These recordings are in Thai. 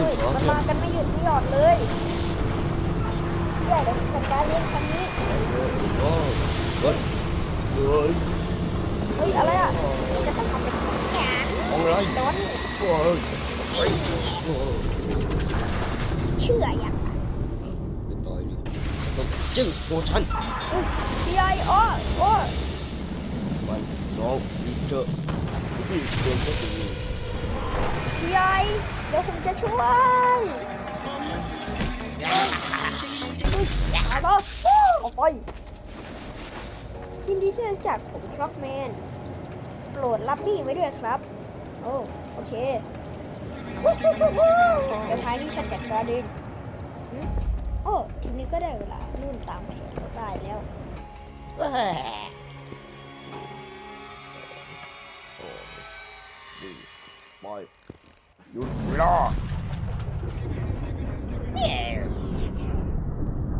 ขึ้นเฮ้ยมันมากันไม่หยุดไม่หย่อนเลยเดี๋ยวเดี๋ยวจัดการเลี้ยงคันนี้โอ้เฮ้ยเฮ้ยเฮ้ยอะไรอะเดี๋ยวจะทำเป็นแขนอะไรโดนโอ้ยเชื่ออย่างไปต่อยต้องจึ้งตัวฉันพี่ใหญ่โอ้โอ้มันน้องอีเจอที่เดินก็ดีพี่ใหญ่ เดี๋ยวผมจะช่วยเอาต่อออกไปยินดีที่รู้จักผมทร็อกแมนโปรดรับนี่ไว้ด้วยครับ โอ้โอเคเดี๋ยวท้ายนี้ฉันจัดการเองโอ้ทีนี้ก็ได้เวลานู่นตามไปเขาได้แล้วโอ้ดีไปหยุ ดเวลา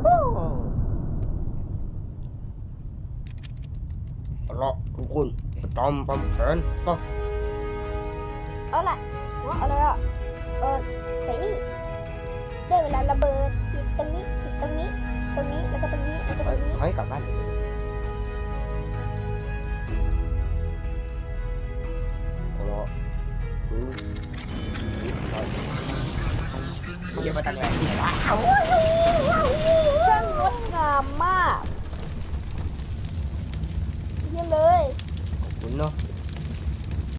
โอ้เอาละทุกคนตามตามแผนก็เอาละว่าอะไรอะเออใส่นี่ได้เวลาระเบิดปิดตรงนี้ปิดตรงนี้ ตรงนี้แล้วก็ตรงนี้แล้วก็ตรงนี้ให้กลับบ้าน เดี๋ยวมาตั้งแต่ที่ไหนวะช่างงดงามมาก เยี่ยมเลย ขอบคุณเนาะ